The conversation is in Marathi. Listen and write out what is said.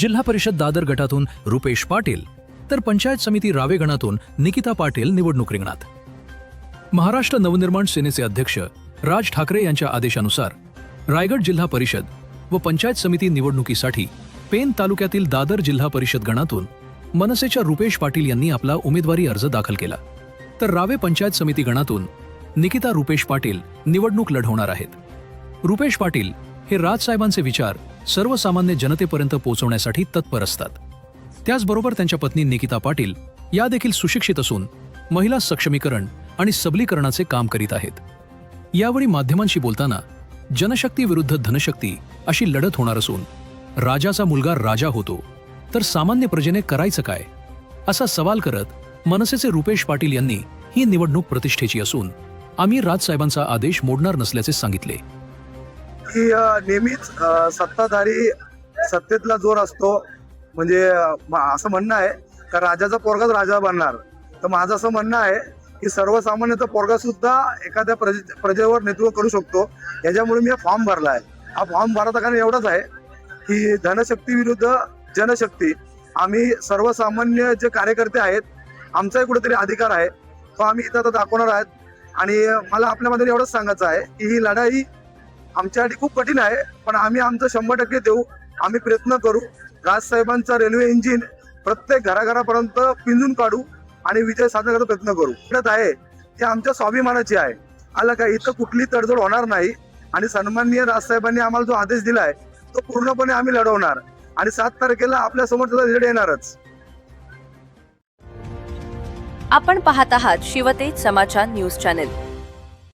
जिल्हा परिषद दादर गटातून रुपेश पाटील तर पंचायत समिती रावे गणातून निकिता पाटील निवडणूक रिंगणात. महाराष्ट्र नवनिर्माण सेनेचे अध्यक्ष राज ठाकरे यांच्या आदेशानुसार रायगड जिल्हा परिषद व पंचायत समिती निवडणुकीसाठी पेन तालुक्यातील दादर जिल्हा परिषद गणातून मनसेच्या रुपेश पाटील यांनी आपला उमेदवारी अर्ज दाखल केला. तर रावे पंचायत समिती गणातून निकिता रुपेश पाटील निवडणूक लढवणार आहेत. रुपेश पाटील हे राजसाहेबांचे विचार सर्वसामान्य जनतेपर्यंत पोहोचवण्यासाठी तत्पर असतात. त्याचबरोबर त्यांच्या पत्नी निकिता पाटील या देखील सुशिक्षित असून महिला सक्षमीकरण आणि सबलीकरणाचे काम करीत आहेत. यावेळी माध्यमांशी बोलताना जनशक्ती विरुद्ध धनशक्ती अशी लढत होणार असून राजाचा मुलगा राजा होतो तर सामान्य प्रजेने करायचं काय? असा सवाल करत मनसेचे रुपेश पाटील यांनी ही निवडणूक प्रतिष्ठेची असून आम्ही राजसाहेबांचा आदेश मोडणार नसल्याचे सांगितले. की नेहमीच सत्ताधारी सत्तेतला जोर असतो. म्हणजे असं म्हणणं आहे का राजाचा पोरगाच राजा बनणार. तर माझं असं म्हणणं आहे की सर्वसामान्यचा पोरगा सुद्धा एखाद्या प्रजे प्रजेवर नेतृत्व करू शकतो. याच्यामुळे मी हा फॉर्म भरला आहे. हा फॉर्म भरायचं कारण एवढंच आहे की धनशक्ती विरुद्ध जनशक्ती. आम्ही सर्वसामान्य जे कार्यकर्ते आहेत आमचाही कुठेतरी अधिकार आहे. तो आम्ही इथं दाखवणार आहेत. आणि मला आपल्यामध्ये एवढंच सांगायचं आहे की ही लढाई आमच्यासाठी खूप कठीण आहे पण आम्ही आमचं शंभर टक्के देऊ. आम्ही प्रयत्न करू. राजसाहेबांचं रेल्वे इंजिन प्रत्येक घराघरापर्यंत पिंजून काढू आणि विजय साधन प्रयत्न करू. म्हणत आहे की आमच्या स्वाभिमानाची आहे. आलं का इथं कुठली तडजोड होणार नाही आणि सन्माननीय राजसाहेबांनी आम्हाला जो आदेश दिलाय तो पूर्णपणे आम्ही लढवणार आणि सात तारखेला आपल्यासमोर त्याचा रिझल्ट येणारच. आपण पाहत आहात शिवतेज समाचार न्यूज चॅनेल.